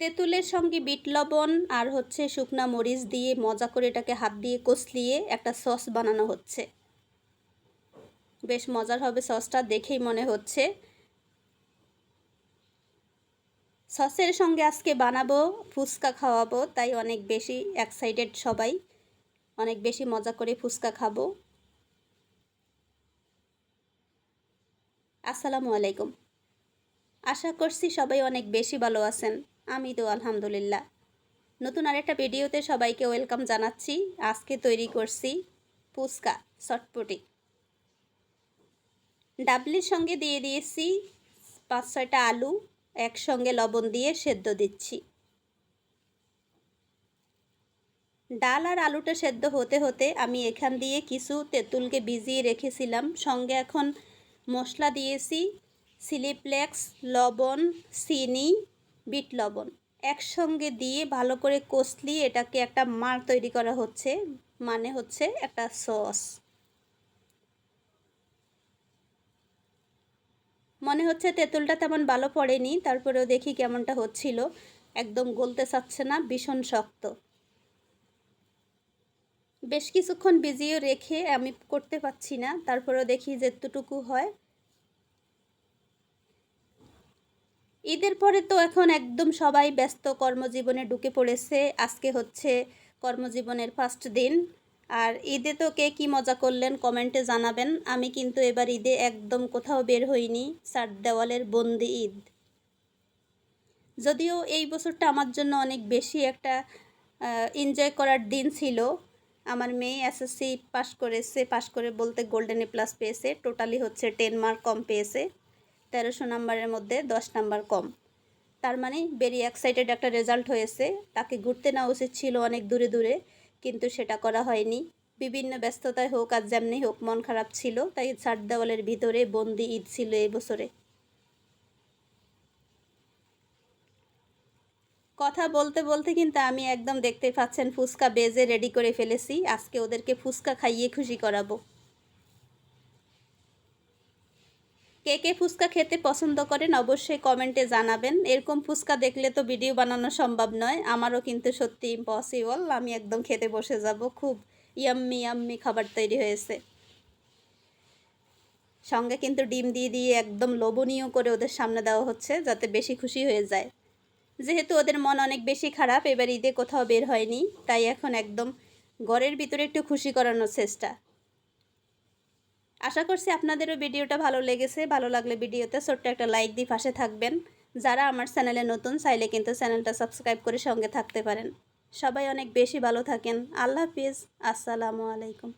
তেঁতুলের সঙ্গে বিট লবণ আর হচ্ছে শুকনা মরিচ দিয়ে মজা করে এটাকে হাত দিয়ে কষলিয়ে একটা সস বানানো হচ্ছে। বেশ মজার হবে সসটা, দেখেই মনে হচ্ছে। সসের সঙ্গে আজকে বানাবো, ফুচকা খাওয়াবো, তাই অনেক বেশি এক্সাইটেড সবাই। অনেক বেশি মজা করে ফুচকা খাব। আসসালামু আলাইকুম। আশা করছি সবাই অনেক বেশি ভালো আছেন। আমি তো আলহামদুলিল্লাহ। নতুন আরেকটা ভিডিওতে সবাইকে ওয়েলকাম জানাচ্ছি। আজকে তৈরি করছি ফুচকা, চটপটি। ডাবলির সঙ্গে দিয়ে দিয়েছি পাঁচ ছয়টা আলু, একসঙ্গে লবণ দিয়ে সেদ্ধ দিচ্ছি। ডাল আর আলুটা সেদ্ধ হতে হতে আমি এখান দিয়ে কিছু তেঁতুলকে ভিজিয়ে রেখেছিলাম। সঙ্গে এখন মশলা দিয়েছি সিলিপ্লেক্স লবণ, চিনি বিট লবণ। একসঙ্গে দিয়ে ভালো করে কষলিয়ে এটাকে একটা মার তৈরি করা হচ্ছে মানে হচ্ছে একটা সস। মনে হচ্ছে তেঁতুলটা তেমন ভালো পড়েনি, তারপরেও দেখি কেমনটা হচ্ছিল। একদম গলতে চাচ্ছে না, ভীষণ শক্ত। বেশ কিছুক্ষণ ভিজিয়ে রেখে আমি করতে পারছি না, তারপরেও দেখি যেতটুকু হয়। ঈদের পরে তো এখন একদম সবাই ব্যস্ত কর্মজীবনে ঢুকে পড়েছে। আজকে হচ্ছে কর্মজীবনের ফার্স্ট দিন। আর ঈদে তো কে কী মজা করলেন কমেন্টে জানাবেন। আমি কিন্তু এবার ঈদে একদম কোথাও বের হইনি সার দেওয়ালের বন্দি ঈদ। যদিও এই বছরটা আমার জন্য অনেক বেশি একটা এনজয় করার দিন ছিল। আমার মেয়ে এসএসসি পাশ করেছে, পাশ করে বলতে গোল্ডেন এ প্লাস পেয়েছে। টোটালি হচ্ছে টেন মার্ক কম পেয়েছে। তেরোশো নাম্বারের মধ্যে দশ নাম্বার কম। তার মানে ভেরি এক্সাইটেড একটা রেজাল্ট হয়েছে। তাকে ঘুরতে নেওয়া উচিত ছিল অনেক দূরে দূরে, কিন্তু সেটা করা হয়নি। বিভিন্ন ব্যস্ততায় হোক আর যেমনি হোক মন খারাপ ছিল, তাই ছাড় দেওয়ালের ভিতরে বন্দি ঈদ ছিল এই বছরে। কথা বলতে বলতে কিন্তু আমি একদম দেখতে পাচ্ছেন ফুচকা বেজে রেডি করে ফেলেছি। আজকে ওদেরকে ফুচকা খাইয়ে খুশি করাবো। কে কে ফুচকা খেতে পছন্দ করেন অবশ্যই কমেন্টে জানাবেন। এরকম ফুচকা দেখলে তো ভিডিও বানানো সম্ভব নয়। আমারও কিন্তু সত্যি ইম্পসিবল আমি একদম খেতে বসে যাব। খুব ইয়াম্মি ইয়াম্মি খাবার তৈরি হয়েছে। সঙ্গে কিন্তু ডিম দিয়ে দিয়ে একদম লোভনীয় করে ওদের সামনে দেওয়া হচ্ছে যাতে বেশি খুশি হয়ে যায়। যেহেতু ওদের মন অনেক বেশি খারাপ, এবার ঈদে কোথাও বের হয়নি। তাই এখন একদম ঘরের ভিতরে একটু খুশি করানোর চেষ্টা। আশা করছি আপনাদেরও ভিডিওটা ভালো লেগেছে, ভালো লাগলে ভিডিওতে ছোট্ট একটা লাইক দিয়ে পাশে থাকবেন। যারা আমার চ্যানেলে নতুন, চাইলে কিন্তু চ্যানেলটা সাবস্ক্রাইব করে সঙ্গে থাকতে পারেন। সবাই অনেক বেশি ভালো থাকেন। আল্লাহ হাফিজ। আসসালামু আলাইকুম।